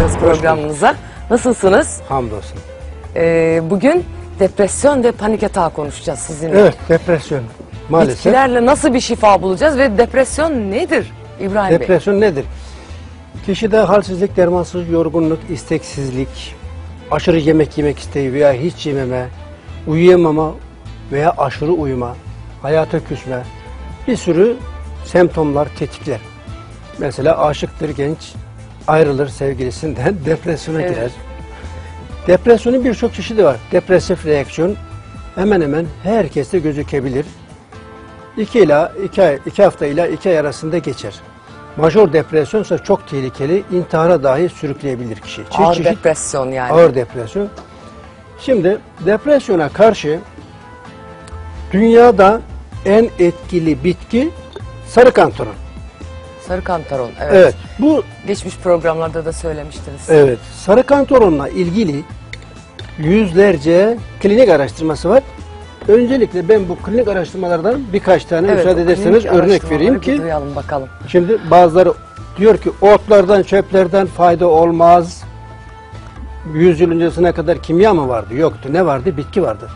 geldiniz programımıza. Nasılsınız? Hamdolsun. Ee, bugün depresyon ve panik atağı konuşacağız sizinle. Evet depresyon. Maalesef Bitkilerle nasıl bir şifa bulacağız ve depresyon nedir İbrahim Bey? depresyon nedir? Kişide halsizlik, dermansız, yorgunluk, isteksizlik, aşırı yemek yemek isteği veya hiç yememe, uyuyamama veya aşırı uyuma, hayata küsme bir sürü semptomlar tetikler. Mesela aşıktır genç, ayrılır sevgilisinden depresyona Evet. girer. Depresyonun birçok çeşidi var. Depresif reaksiyon hemen hemen herkeste gözükebilir. 2 ila 2 ay, 2 hafta ile 2 ay arasında geçer. Majör depresyon ise çok tehlikeli, intihara dahi sürükleyebilir kişi. Çeşit Ağır çeşit depresyon yani. ağır depresyon. Şimdi depresyona karşı dünyada en etkili bitki sarı kantaron. Sarı kantaron. Evet. Evet. Bu Geçmiş programlarda da söylemiştiniz. evet sarı kantaronla ilgili yüzlerce klinik araştırması var. Öncelikle ben bu klinik araştırmalardan birkaç tane Evet, müsaade ederseniz örnek vereyim ki duyalım bakalım. Şimdi bazıları diyor ki otlardan, çöplerden fayda olmaz. Yüz yıl öncesine kadar kimya mı vardı? Yoktu. Ne vardı? Bitki vardı.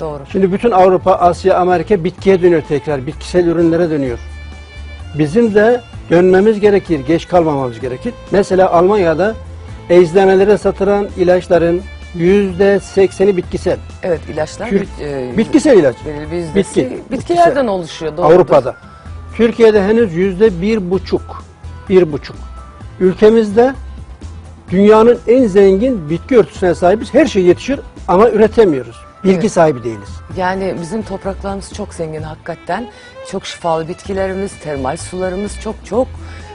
Doğru. Şimdi bütün Avrupa, Asya, Amerika bitkiye dönüyor tekrar. Bitkisel ürünlere dönüyor. Bizim de dönmemiz gerekir. Geç kalmamamız gerekir. Mesela Almanya'da eczanelere satılan ilaçların yüzde sekseni bitkisel. Evet ilaçlar bit- e, Bitkisel ilaç. belirli Bitki. bitkilerden oluşuyor. Doğrudur. Avrupa'da. Türkiye'de henüz yüzde bir buçuk. Bir buçuk. Ülkemizde dünyanın en zengin bitki örtüsüne sahibiz. Her şey yetişir ama üretemiyoruz. Bilgi Evet. sahibi değiliz. Yani bizim topraklarımız çok zengin hakikaten. Çok şifalı bitkilerimiz, termal sularımız çok çok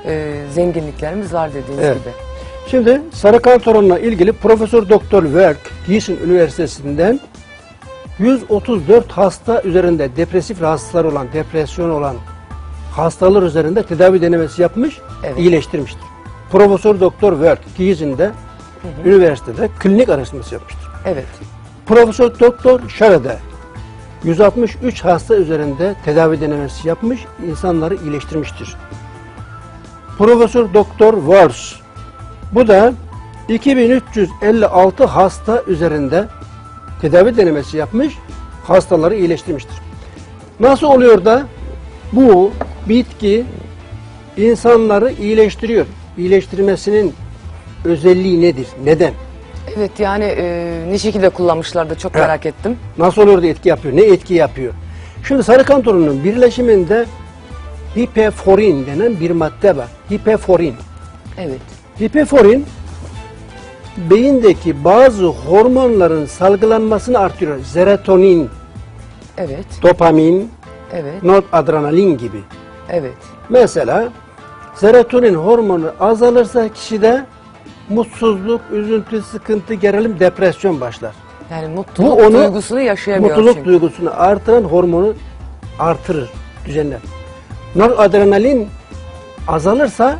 e, zenginliklerimiz var dediğiniz Evet. gibi. Şimdi sarı kantaronla ilgili Profesör Doktor Werk Gießen Üniversitesi'nden 134 hasta üzerinde depresif rahatsızlar olan, depresyon olan hastalar üzerinde tedavi denemesi yapmış, Evet. iyileştirmiştir. Profesör Doktor Werk Gießen'de üniversitede klinik araştırması yapmıştır. Evet. Profesör Doktor Şarada 163 hasta üzerinde tedavi denemesi yapmış, insanları iyileştirmiştir. Profesör Doktor Wars bu da 2356 hasta üzerinde tedavi denemesi yapmış, hastaları iyileştirmiştir. Nasıl oluyor da bu bitki insanları iyileştiriyor? İyileştirmesinin özelliği nedir? Neden? Evet yani e, ne şekilde kullanmışlar da çok Evet. merak ettim. Nasıl oluyor da etki yapıyor? Ne etki yapıyor? Şimdi sarı kantorunun birleşiminde hipeforin denen bir madde var. Hipeforin. Evet. Hipeforin beyindeki bazı hormonların salgılanmasını artırıyor. Serotonin, Evet. dopamin, Evet. noradrenalin gibi. Evet. Mesela serotonin hormonu azalırsa kişide mutsuzluk, üzüntü, sıkıntı, gerilim, depresyon başlar. Yani mutluluk Bu onu- duygusunu yaşayamıyor Mutluluk çünkü. duygusunu artıran hormonu artırır, düzenler. Noradrenalin azalırsa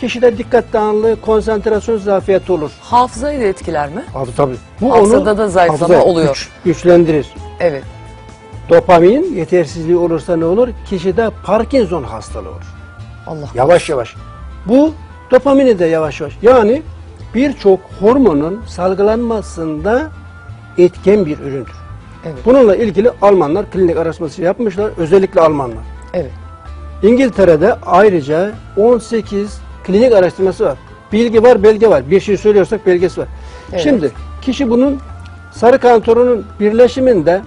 kişide dikkat dağınıklığı, konsantrasyon zafiyeti olur. Hafızayı da etkiler mi? Abi tabii. Bu Hafızada da zayıflama hafıza oluyor. güç- güçlendirir. Evet. Dopamin yetersizliği olursa ne olur? Kişide Parkinson hastalığı olur. Allah. Yavaş yavaş. Bu dopamini de yavaş yavaş. Yani birçok hormonun salgılanmasında etken bir üründür. Evet. Bununla ilgili Almanlar klinik araştırması yapmışlar. Özellikle Almanlar. Evet. İngiltere'de ayrıca 18 klinik araştırması var. Bilgi var, belge var. Bir şey söylüyorsak belgesi var. Evet. Şimdi kişi bunun sarı kantorunun birleşiminde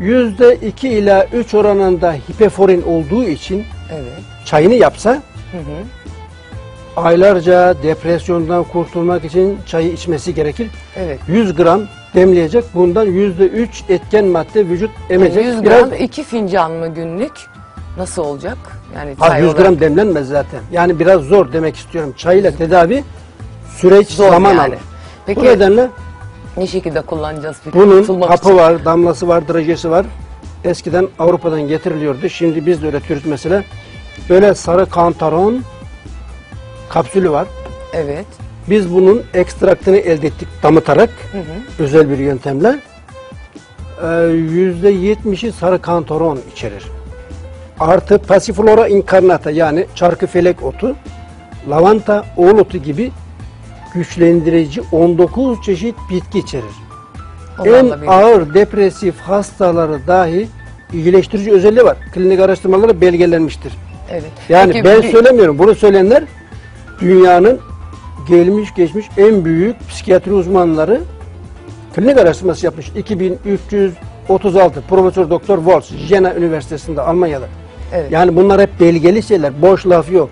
yüzde iki ila 3 oranında hipeforin olduğu için Evet. çayını yapsa Hı hı. Aylarca depresyondan kurtulmak için çayı içmesi gerekir. Evet. 100 gram demleyecek. Bundan yüzde 3 etken madde vücut emecek. 100 Biraz gram iki fincan mı günlük? Nasıl olacak? Yani Ha, çay 100 olarak gram demlenmez zaten. Yani biraz zor demek istiyorum. Çayla tedavi süreç zor zaman yani. alır. Peki Bu nedenle ne şekilde kullanacağız peki? bunun hapı için? var, damlası var, drajesi var. Eskiden Avrupa'dan getiriliyordu. Şimdi biz de üretiyoruz mesela. Böyle sarı kantaron kapsülü var. Evet. Biz bunun ekstraktını elde ettik damıtarak özel bir yöntemle. Ee, %70'i sarı kantaron içerir. Artı Passiflora incarnata yani çarkıfelek otu lavanta, oğlotu gibi güçlendirici 19 çeşit bitki içerir. En Onlarla bir- ağır depresif hastaları dahi iyileştirici özelliği var. Klinik araştırmaları belgelenmiştir. Evet. Yani Peki ben bir- söylemiyorum. Bunu söyleyenler dünyanın gelmiş geçmiş en büyük psikiyatri uzmanları klinik araştırması yapmış. 2336 Profesör Doktor Wolf Jena Üniversitesi'nde Almanya'da. Evet. Yani bunlar hep belgeli şeyler. Boş laf yok.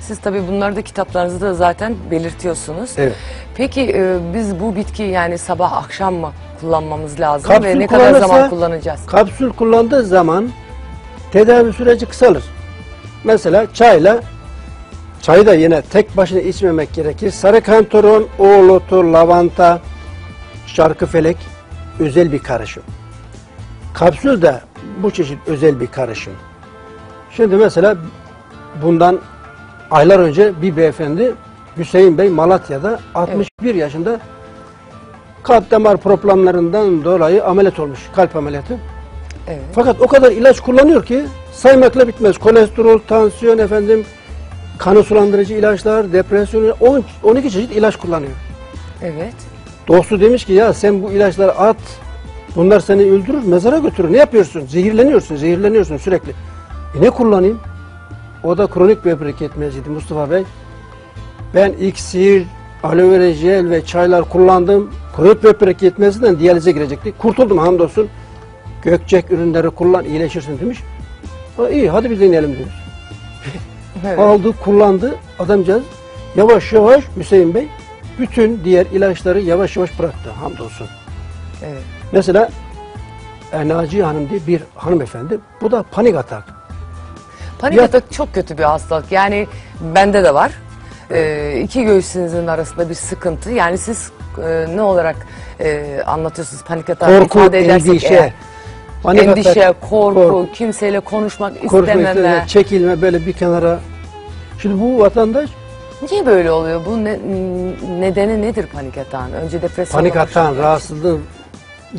Siz tabii bunları da kitaplarınızda zaten belirtiyorsunuz. Evet. Peki e, biz bu bitkiyi yani sabah akşam mı kullanmamız lazım Kapsül ve ne kadar zaman kullanacağız? Kapsül kullandığı zaman tedavi süreci kısalır. Mesela çayla çayı da yine tek başına içmemek gerekir. Sarı kantaron, oğlotu, lavanta, şarkıfelek özel bir karışım. Kapsül de bu çeşit özel bir karışım. Şimdi mesela bundan aylar önce bir beyefendi Hüseyin Bey Malatya'da 61 yaşında kalp damar problemlerinden dolayı ameliyat olmuş. Kalp ameliyatı. Evet. Fakat o kadar ilaç kullanıyor ki saymakla bitmez. Kolesterol, tansiyon efendim, kanı sulandırıcı ilaçlar, depresyon, 10, 12 çeşit ilaç kullanıyor. Evet. Dostu demiş ki ya sen bu ilaçları at, bunlar seni öldürür, mezara götürür. Ne yapıyorsun? Zehirleniyorsun, zehirleniyorsun sürekli. E ne kullanayım? O da kronik böbrek yetmezliğiydi Mustafa Bey. Ben iksir, aloe vera jel ve çaylar kullandım. Kronik böbrek yetmezliğinden diyalize girecekti. Kurtuldum hamdolsun. Gökçek ürünleri kullan iyileşirsin demiş. Ha, iyi hadi bir deneyelim demiş. Evet. Aldı, kullandı adamcağız. Yavaş yavaş Hüseyin Bey bütün diğer ilaçları yavaş yavaş bıraktı hamdolsun. evet. Mesela e, Naciye Hanım diye bir hanımefendi. Bu da panik atak. Panik Ya- atak çok kötü bir hastalık. Yani bende de var. Ee, iki göğsünüzün arasında bir sıkıntı. Yani siz e, ne olarak e, anlatıyorsunuz panik atak Korku, ifade edersek endişe. eğer? Panik Endişe, atak, korku, korku, kimseyle konuşmak korku, istememe. işte, çekilme böyle bir kenara. Şimdi bu vatandaş Niye böyle oluyor? Bu ne- nedeni nedir panik atağın? Önce depresyon panik atağın rahatsızlığı.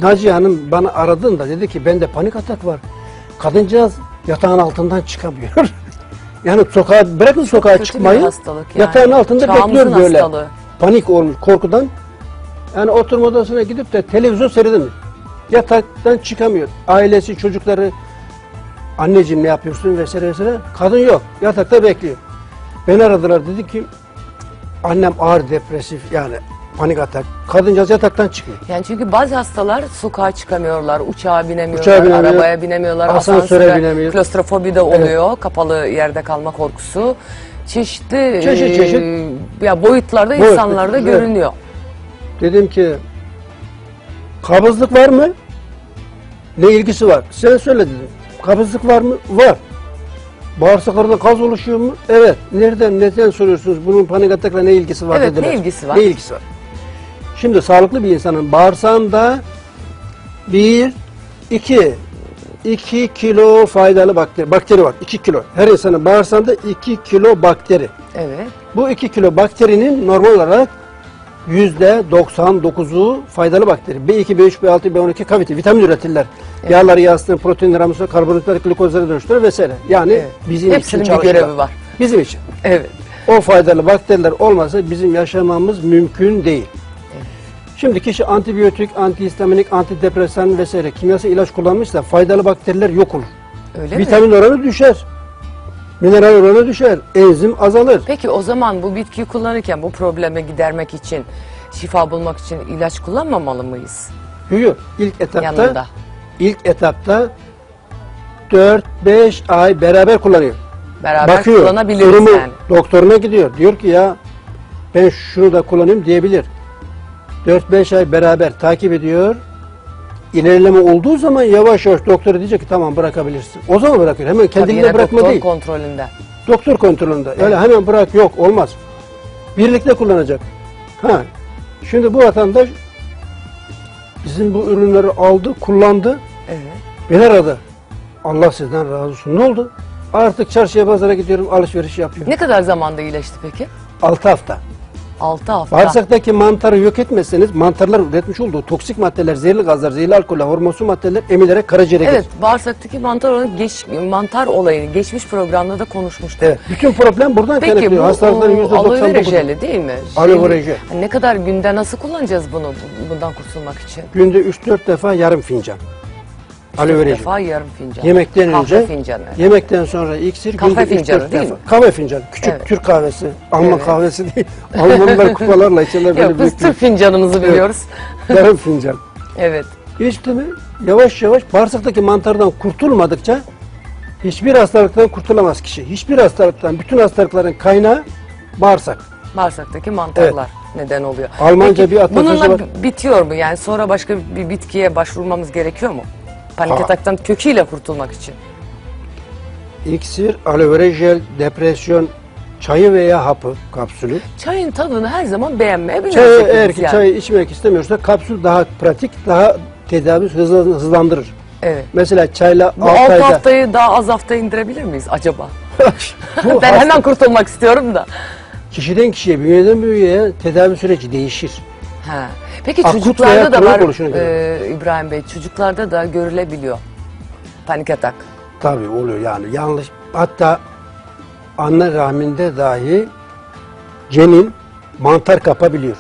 Naciye Hanım bana aradığında dedi ki bende panik atak var. Kadıncağız yatağın altından çıkamıyor. yani sokağa bırakın sokağa Kötü çıkmayı. yani. Yatağın altında Çağımızın bekliyor böyle. hastalığı. Panik olmuş korkudan. Yani oturma odasına gidip de televizyon seyredemiyor. Yataktan çıkamıyor. Ailesi, çocukları anneciğim ne yapıyorsun vesaire vesaire. Kadın yok. Yatakta bekliyor. Beni aradılar dedi ki annem ağır depresif yani panik atak. Kadıncağız yataktan çıkıyor. Yani çünkü bazı hastalar sokağa çıkamıyorlar, uçağa binemiyorlar, Uçağa binemiyor, arabaya binemiyorlar, asansöre asansöre, binemiyor. klostrofobi de oluyor, kapalı yerde kalma korkusu. Çeşitli Çeşit e, çeşit. ya boyutlarda Boyut, insanlarda evet. görünüyor. Dedim ki kabızlık var mı? Ne ilgisi var? Sen söyle dedim. Kabızlık var mı? Var. Bağırsaklarda gaz oluşuyor mu? Evet. Nereden, neden soruyorsunuz? Bunun panik atakla ne ilgisi var Evet, dediler. ne ilgisi var? Ne ilgisi var? Şimdi sağlıklı bir insanın bağırsağında bir, iki, iki kilo faydalı bakteri, bakteri var. iki kilo. Her insanın bağırsağında iki kilo bakteri. Evet. Bu 2 kilo bakterinin normal olarak 99'u faydalı bakteri. B2, B3, B6, B12 kavite, vitamin üretirler. Yağları yansıtır, proteinleri aminosu, karbonhidratları glikozlara dönüştürür vesaire. Yani Evet. bizim Hepsinin için bir görevi var. Bizim için. Evet. O faydalı bakteriler olmasa bizim yaşamamız mümkün değil. Şimdi kişi antibiyotik, antihistaminik, antidepresan vesaire kimyasal ilaç kullanmışsa faydalı bakteriler yok olur. Öyle mi? Vitamin oranı düşer. Mineral oranı düşer. Enzim azalır. Peki o zaman bu bitkiyi kullanırken bu problemi gidermek için, şifa bulmak için ilaç kullanmamalı mıyız Yok. İlk etapta yanında? ilk etapta 4-5 ay beraber kullanıyor. Beraber Bakıyor. kullanabiliriz durumu yani. doktoruna gidiyor. Diyor ki ya ben şunu da kullanayım diyebilir. 4-5 ay beraber takip ediyor. İlerleme olduğu zaman yavaş yavaş doktor diyecek ki tamam bırakabilirsin. O zaman bırakıyor. Hemen yine bırakma doktor değil. kontrolünde. Doktor kontrolünde. Öyle hemen bırak yok olmaz. Birlikte kullanacak. Ha. Şimdi bu vatandaş bizim bu ürünleri aldı, kullandı. Evet. Beni aradı. Allah sizden razı olsun. Ne oldu? Artık çarşıya pazara gidiyorum, alışveriş yapıyorum. Ne kadar zamanda iyileşti peki? 6 hafta. 6 hafta. Bağırsaktaki mantarı yok etmezseniz mantarlar üretmiş olduğu toksik maddeler, zehirli gazlar, zehirli alkoller, hormonsu maddeler emilerek karaciğere Evet, gelir. bağırsaktaki mantar olayını, geç, mantar olayını geçmiş programda da konuşmuştuk. Evet. Bütün problem buradan Peki kaynaklanıyor. Hastalıkların o, aloe vera %99'u. jeli değil mi? Aloe vera Şimdi, jel. Ne kadar günde nasıl kullanacağız bunu bu- bundan kurtulmak için? Günde 3-4 defa yarım fincan. Aloe vera defa yarım fincan. Yemekten Kahve önce, fincanı. yemekten sonra iksir, Kahve günde üç, fincanı dört değil defa. mi? Kahve fincanı. Küçük Evet. Türk kahvesi. Alman Evet. kahvesi değil. Almanlar kupalarla içerler böyle Yok biz büyük Türk fincanımızı biliyoruz. büyük. Yarım fincan. Evet. İçti mi yavaş yavaş bağırsaktaki mantardan kurtulmadıkça hiçbir hastalıktan kurtulamaz kişi. Hiçbir hastalıktan, bütün hastalıkların kaynağı bağırsak. Bağırsaktaki mantarlar neden oluyor. Almanca bir atasözü bununla var. bitiyor mu? Yani sonra başka bir bitkiye başvurmamız gerekiyor mu? Panik Aa. ataktan köküyle kurtulmak için. İksir, aloe vera jel, depresyon, çayı veya hapı, kapsülü. Çayın tadını her zaman beğenmeyebiliriz. Çayı eğer ki yani. çayı içmek istemiyorsa kapsül daha pratik, daha tedavi hızlı- hızlandırır. Evet. Mesela çayla Bu 6 altı ayda... haftayı daha az hafta indirebilir miyiz acaba? Ben hasta- hemen kurtulmak istiyorum da. Kişiden kişiye, bünyeden bünyeye tedavi süreci değişir. Ha. Peki Akut çocuklarda da var e, İbrahim Bey. Çocuklarda da görülebiliyor. Panik atak. Tabii oluyor yani yanlış. Hatta anne rahminde dahi cenin mantar kapabiliyor.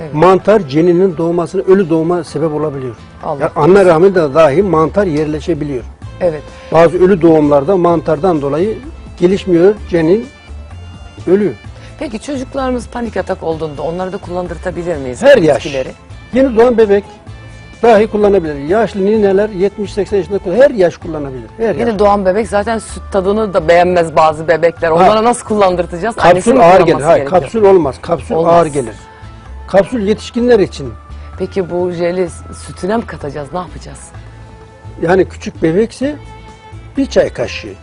Evet. Mantar ceninin doğmasına, ölü doğuma sebep olabiliyor. Allah. Yani anne rahminde dahi mantar yerleşebiliyor. Evet. Bazı ölü doğumlarda mantardan dolayı gelişmiyor, cenin ölüyor. Peki çocuklarımız panik atak olduğunda onları da kullandırtabilir miyiz? Her bu yaş. bitkileri? Yeni doğan bebek dahi kullanabilir. Yaşlı nineler 70-80 yaşında kullan- her yaş kullanabilir. Her yaş. Yeni doğan bebek zaten süt tadını da beğenmez bazı bebekler. Onlara nasıl kullandırtacağız? Kapsül Annesinin ağır gelir. kullanması Hayır, gerekiyor. kapsül olmaz. Kapsül Olmaz. ağır gelir. Kapsül yetişkinler için. Peki bu jeli sütüne mi katacağız? Ne yapacağız? Yani küçük bebekse bir çay kaşığı.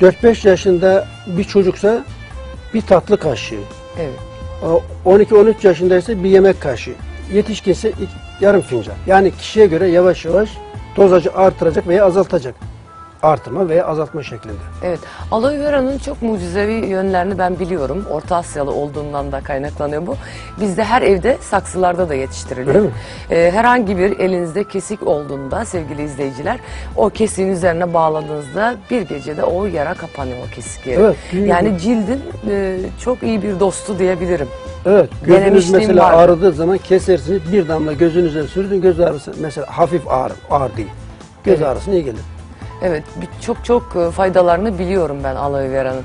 4-5 yaşında bir çocuksa bir tatlı kaşığı. Evet. O 12-13 yaşındaysa bir yemek kaşığı. Yetişkinse yarım fincan. Yani kişiye göre yavaş yavaş dozajı artıracak veya azaltacak. Artırma veya azaltma şeklinde. Evet. Aloe vera'nın çok mucizevi yönlerini ben biliyorum. Orta Asyalı olduğundan da kaynaklanıyor bu. Bizde her evde saksılarda da. Öyle mi? Ee, herhangi bir elinizde kesik olduğunda sevgili izleyiciler o kesiğin üzerine bağladığınızda bir gecede o yara kapanıyor o kesik yeri. Evet, yani cildin e, çok iyi bir dostu diyebilirim. Evet, gözünüz mesela vardı. ağrıdığı zaman kesersiniz, bir damla gözünüze sürdün, göz ağrısı mesela hafif ağrı, ağır değil. Göz Evet. ağrısına iyi gelir. Evet, çok çok e, faydalarını biliyorum ben aloe vera'nın.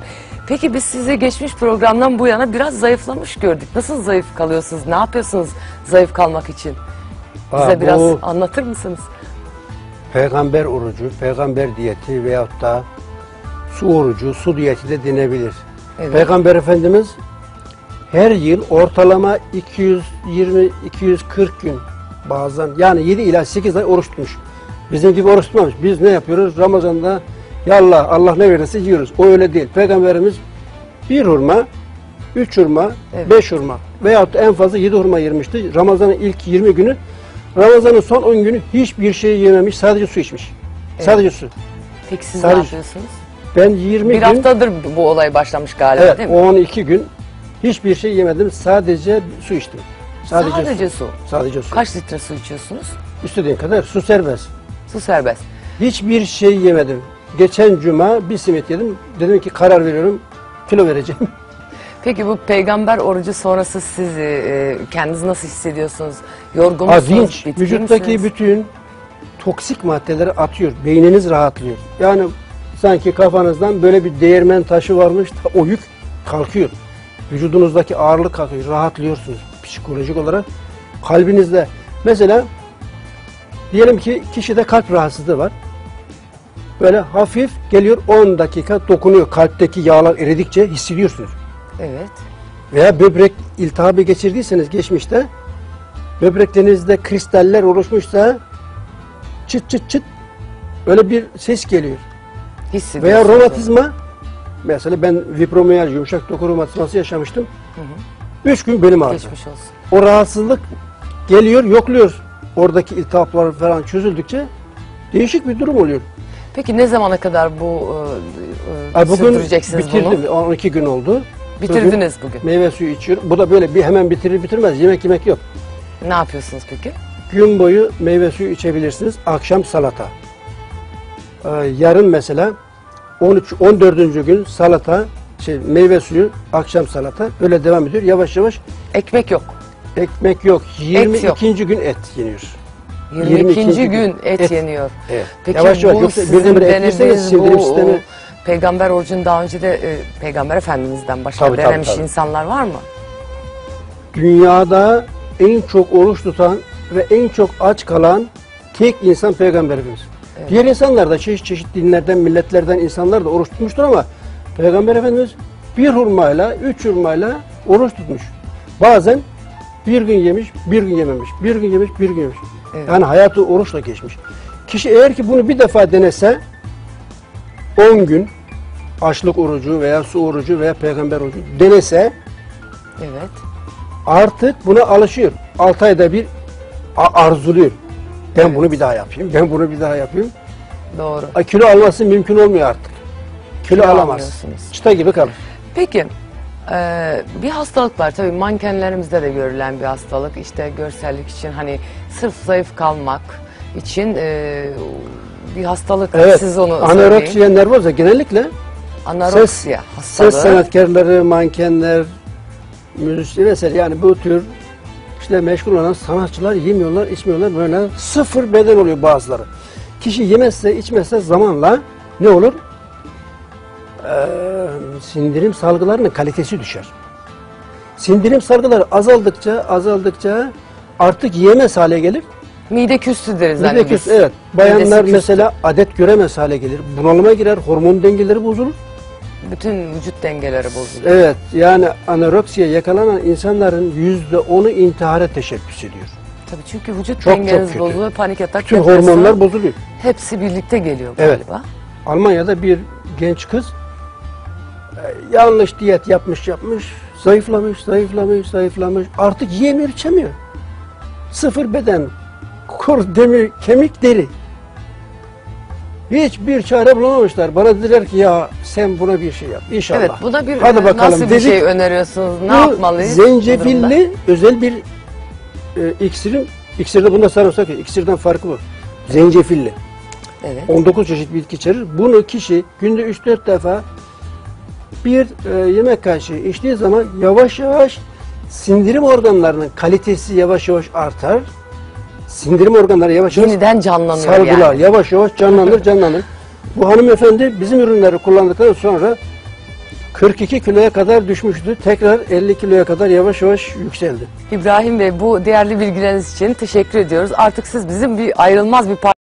Peki biz sizi geçmiş programdan bu yana biraz zayıflamış gördük. Nasıl zayıf kalıyorsunuz? Ne yapıyorsunuz zayıf kalmak için? Bize Aa, biraz anlatır mısınız? Peygamber orucu, peygamber diyeti veyahut da su orucu, su diyeti de denebilir. Evet. Peygamber Efendimiz her yıl ortalama 220-240 gün bazen yani 7 ila 8 ay oruç tutmuş. Bizim gibi oruç tutmamış. Biz ne yapıyoruz? Ramazan'da ya Allah, Allah ne verirse yiyoruz. O öyle değil. Peygamberimiz bir hurma, üç hurma, Evet. beş hurma veyahut en fazla yedi hurma yemişti. Ramazan'ın ilk 20 günü, Ramazan'ın son 10 günü hiçbir şey yememiş, sadece su içmiş. Sadece su. Peki siz ne Sadece- yapıyorsunuz? Ben 20 Bir gün, haftadır bu olay başlamış galiba evet, değil mi? 12 gün hiçbir şey yemedim, sadece su içtim. Sadece, Sadece su. su. Sadece su. Kaç litre su içiyorsunuz? İstediğin kadar su serbest. Su serbest. Hiçbir şey yemedim. Geçen cuma bir simit yedim. Dedim ki karar veriyorum, kilo vereceğim. Peki bu peygamber orucu sonrası siz e, kendiniz nasıl hissediyorsunuz? Yorgun musunuz? bitkin vücuttaki misiniz? bütün toksik maddeleri atıyor. Beyniniz rahatlıyor. Yani sanki kafanızdan böyle bir değirmen taşı varmış da o yük kalkıyor. Vücudunuzdaki ağırlık kalkıyor. Rahatlıyorsunuz psikolojik olarak. Kalbinizde mesela diyelim ki kişide kalp rahatsızlığı var. Böyle hafif geliyor 10 dakika dokunuyor. Kalpteki yağlar eridikçe hissediyorsunuz Evet. veya böbrek iltihabı geçirdiyseniz geçmişte böbreklerinizde kristaller oluşmuşsa çıt çıt çıt böyle bir ses geliyor. Hissediyorsunuz. Veya romatizma mesela ben vibromiyalji yumuşak doku romatizması yaşamıştım. Üç gün belim ağrıdı. Geçmiş olsun. O rahatsızlık geliyor yokluyor. Oradaki iltihaplar falan çözüldükçe değişik bir durum oluyor. Peki ne zamana kadar bu e, e, Ay, bugün sürdüreceksiniz bitirdim. bunu? 12 gün oldu. Bitirdiniz bugün. Meyve suyu içiyorum. Bu da böyle bir hemen bitirir bitirmez. Yemek yemek yok. Ne yapıyorsunuz peki? Gün boyu meyve suyu içebilirsiniz. Akşam salata. Ee, yarın mesela 13 14. gün salata, şey meyve suyu, akşam salata böyle devam ediyor. Yavaş yavaş Ekmek yok. Ekmek yok. 22. yok. gün et yeniyor. 22. 22. gün et, Et. yeniyor. Evet. Peki yavaş yavaş bu yoksa birdenbire et yerseniz sindirim sistemi peygamber orucunu daha önce de e, peygamber efendimizden başka Tabii, tabii, denemiş tabii. insanlar var mı? dünyada en çok oruç tutan ve en çok aç kalan tek insan Peygamber Efendimiz. Diğer insanlar da çeşit çeşit dinlerden, milletlerden insanlar da oruç tutmuştur ama Peygamber Efendimiz bir hurmayla, üç hurmayla oruç tutmuş. Bazen bir gün yemiş, bir gün yememiş, bir gün yemiş, bir gün yemiş. Evet. Yani hayatı oruçla geçmiş. Kişi eğer ki bunu bir defa denese 10 gün açlık orucu veya su orucu veya peygamber orucu denese Evet. artık buna alışıyor. 6 ayda bir arzuluyor. Ben Evet. bunu bir daha yapayım. Ben bunu bir daha yapayım. Doğru. A, Kilo alması mümkün olmuyor artık. Kilo, Kilo alamaz. Çıta gibi kalır. Peki e, bir hastalık var tabii mankenlerimizde de görülen bir hastalık işte görsellik için hani sırf zayıf kalmak için e, bir hastalık Evet. siz onu. Anoreksiya nervoza genellikle Anoreksiya hastalığı. ses sanatkarları, mankenler, müzisyen vesaire yani bu tür işte meşgul olan sanatçılar yemiyorlar, içmiyorlar böyle sıfır beden oluyor bazıları. Kişi yemezse, içmezse zamanla ne olur? Ee, sindirim salgılarının kalitesi düşer. Sindirim salgıları azaldıkça, azaldıkça artık yiyemez hale gelir. Mide küstü deriz Bir hani de biz. küs- evet. Bayanlar küstü. mesela adet göremez hale gelir. Bunalıma girer, hormon dengeleri bozulur. Bütün vücut dengeleri bozuluyor. Evet yani anoreksiye yakalanan insanların yüzde onu intihara teşebbüs ediyor. Tabii çünkü vücut Çok, çok dengeniz kötü. bozuluyor, panik atak, depresyon, hormonlar bozuluyor. hepsi birlikte geliyor Evet. galiba. Almanya'da bir genç kız yanlış diyet yapmış yapmış, zayıflamış, zayıflamış, zayıflamış. Artık yiyemiyor, içemiyor. Sıfır beden, kur, demir, kemik, deri. Hiçbir çare bulamamışlar. Bana dediler ki ya sen buna bir şey yap inşallah. Evet buna bir Hadi bakalım nasıl bir dedik. şey öneriyorsunuz? Ne Bu yapmalıyız? Zencefilli özel bir e, iksirin, iksirde bunda sarımsak yok. İksirden farkı bu. Zencefilli. Evet. 19 çeşit bitki içerir. Bunu kişi günde 3-4 defa bir e, yemek kaşığı içtiği zaman yavaş yavaş sindirim organlarının kalitesi yavaş yavaş artar. Sindirim organları yavaş yavaş Yeniden canlanıyor salgılar. yani. Yavaş yavaş canlanır canlanır. Bu hanımefendi bizim ürünleri kullandıktan sonra 42 kiloya kadar düşmüştü. Tekrar 50 kiloya kadar yavaş yavaş yükseldi. İbrahim Bey bu değerli bilgileriniz için teşekkür ediyoruz. Artık siz bizim bir ayrılmaz bir